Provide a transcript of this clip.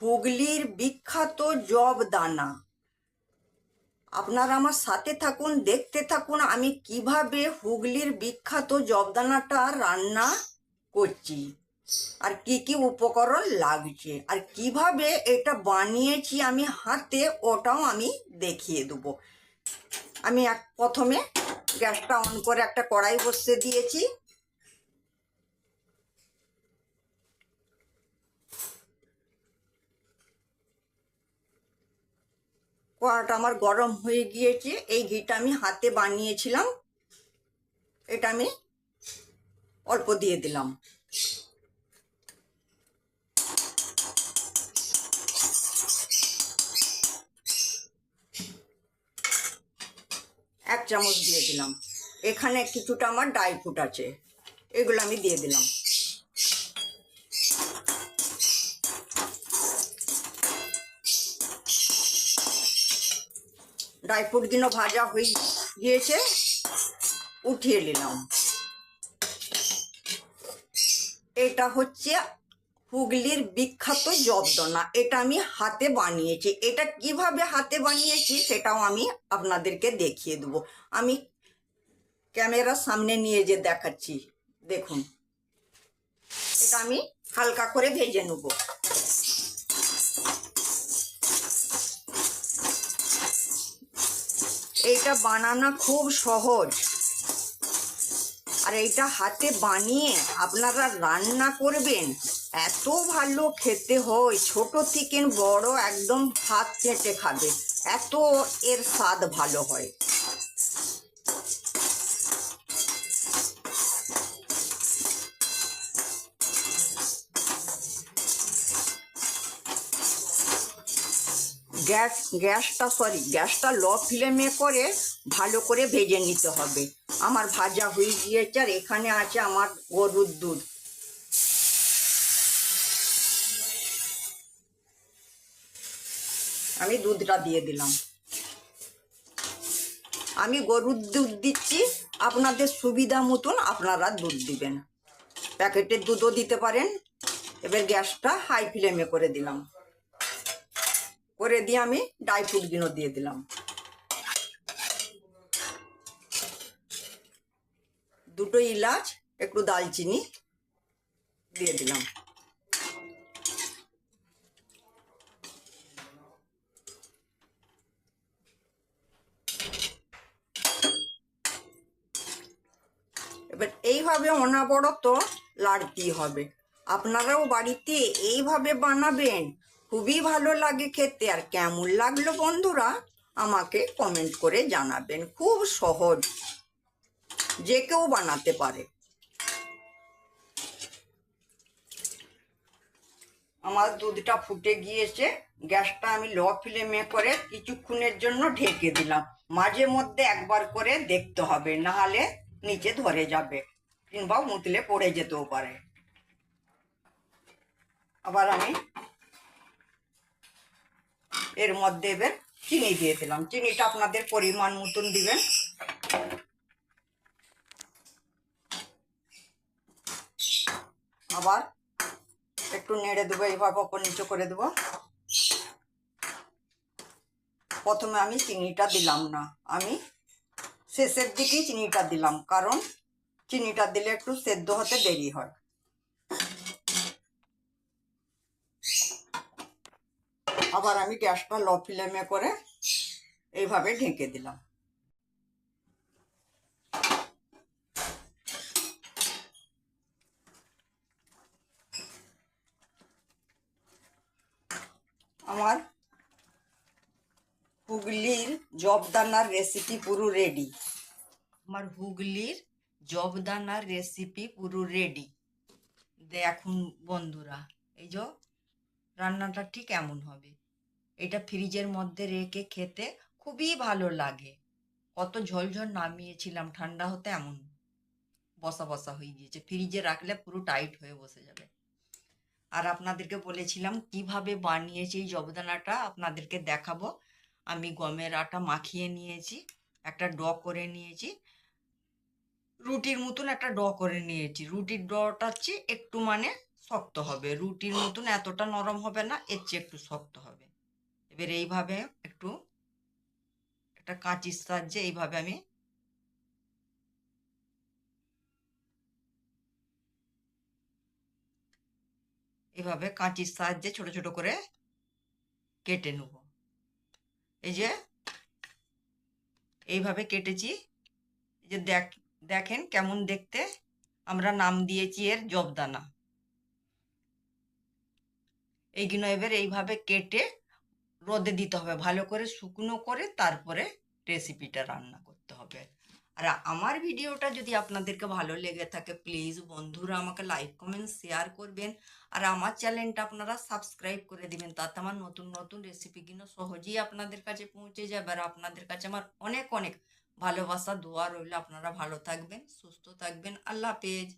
হুগলির বিখ্যাত জব দানা আপনারা আমার সাথে থাকুন, দেখতে থাকুন, আমি কীভাবে হুগলির বিখ্যাত জবদানাটা রান্না করছি, আর কি কি উপকরণ লাগছে, আর কীভাবে এটা বানিয়েছি আমি হাতে, ওটাও আমি দেখিয়ে দেবো। আমি এক প্রথমে গ্যাসটা অন করে একটা কড়াই বসিয়ে দিয়েছি। কড়াটা আমার গরম হয়ে গিয়েছে। এই ঘিটা আমি হাতে বানিয়েছিলাম। এটা আমি অল্প দিয়ে দিলাম। এক চামচ দিয়ে দিলাম। এখানে কিছুটা আমার ড্রাই ফ্রুট আছে। এগুলো আমি দিয়ে দিলাম। ড্রাই ফ্রুটগুলো ভাজা হয়ে গিয়েছে, উঠিয়ে নিলাম। এটা হচ্ছে হুগলির বিখ্যাত জবদনা এটা আমি হাতে বানিয়েছি। এটা কীভাবে হাতে বানিয়েছি সেটাও আমি আপনাদেরকে দেখিয়ে দেবো। আমি ক্যামেরার সামনে নিয়ে যে দেখাচ্ছি, দেখুন। এটা আমি হালকা করে ভেজে নেব। এইটা বানানো খুব সহজ। আর এইটা হাতে বানিয়ে আপনারা রান্না করবেন। এত ভালো খেতে হয়, ছোট থেকে বড় একদম হাত চেটে খাবে। এত এর স্বাদ ভালো হয়। গ্যাস, গ্যাসটা সরি গ্যাসটা লো ফ্লেমে করে ভালো করে ভেজে নিতে হবে। আমার ভাজা হয়ে গিয়েছে আর এখানে আছে আমার গরুর দুধ। আমি দুধটা দিয়ে দিলাম। আমি গরুর দুধ দিচ্ছি, আপনাদের সুবিধা মতন আপনারা দুধ দিবেন। প্যাকেটের দুধও দিতে পারেন। এবার গ্যাসটা হাই ফ্লেমে করে দিলাম। করে দিয়ে আমি ড্রাই ফ্রুটগুলো দিয়ে দিলাম। দুটো ইলাচ, একটু দালচিনি দিয়ে দিলাম। এবার এইভাবে অনাবরত লাড়তেই হবে। আপনারাও বাড়িতে এইভাবে বানাবেন খুবই ভালো লাগে খেতে। আর কেমন লাগল বন্ধুরা, আমাকে কমেন্ট করে জানাবেন খুব সহজ। যে কেউ বানাতে পারে। আমার দুধটা ফুটে গিয়েছে, গ্যাসটা আমি লো ফ্লেমে করে কিছুক্ষণের জন্য ঢেকে দিলাম। মাঝে মধ্যে একবার করে দেখতে হবে, নাহলে নিচে ধরে যাবে কিংবা মুতলে পড়ে যেতেও পারে। আবার আমি এর মধ্যে এবার চিনি দিয়ে দিলাম। চিনিটা আপনাদের পরিমাণ মতন দিবেন। আবার একটু নেড়ে দেবো, এইভাবে ওপর নিচে করে দেবো। প্রথমে আমি চিনিটা দিলাম না। আমি শেষের দিকেই চিনিটা দিলাম, কারণ চিনিটা দিলে একটু সেদ্ধ হতে দেরি হয়। আবার আমি গ্যাসটা লো ফ্লেমে করে এইভাবে ঢেকে দিলাম। আমার হুগলির জবদানার রেসিপি পুরো রেডি আমার হুগলির জবদানার রেসিপি পুরো রেডি দেখুন বন্ধুরা, এই যে রান্নাটা ঠিক এমন হবে। এটা ফ্রিজের মধ্যে রেখে খেতে খুবই ভালো লাগে। কত ঝোলঝোল নামিয়েছিলাম, ঠান্ডা হতে এমন বসা বসা হয়ে গিয়েছে। ফ্রিজে রাখলে পুরো টাইট হয়ে বসে যাবে। আর আপনাদেরকে বলেছিলাম কীভাবে বানিয়েছি এই জবদানাটা, আপনাদেরকে দেখাবো। আমি গমের আটা মাখিয়ে নিয়েছি, একটা ড করে নিয়েছি। রুটির মতন একটা ড করে নিয়েছি। রুটির ডটা হচ্ছে একটু মানে শক্ত হবে। রুটির মতন এতটা নরম হবে না, এর চেয়ে একটু শক্ত হবে। এবার এইভাবে একটু একটা কাঁচির সাহায্যে এইভাবে আমি এভাবে কাঁচির সাহায্যে ছোট ছোট করে কেটে নেব। এই যে এইভাবে কেটেছি। যে দেখ, দেখেন কেমন দেখতে। আমরা নাম দিয়েছি এর জবদানা। এইগুলো এবার এইভাবে কেটে রোদে দিতে হবে। ভালো করে শুকনো করে তারপরে রেসিপিটা রান্না করতে হবে। আর আমার ভিডিওটা যদি আপনাদেরকে ভালো লেগে থাকে প্লিজ বন্ধুরা আমাকে লাইক কমেন্ট শেয়ার করবেন। আর আমার চ্যানেলটা আপনারা সাবস্ক্রাইব করে দিবেন, তাতে আমার নতুন নতুন রেসিপিগুলো সহজেই আপনাদের কাছে পৌঁছে যাবে। আর আপনাদের কাছে আমার অনেক অনেক ভালোবাসা, দোয়া রইল। আপনারা ভালো থাকবেন, সুস্থ থাকবেন। আল্লাহ হাফেজ।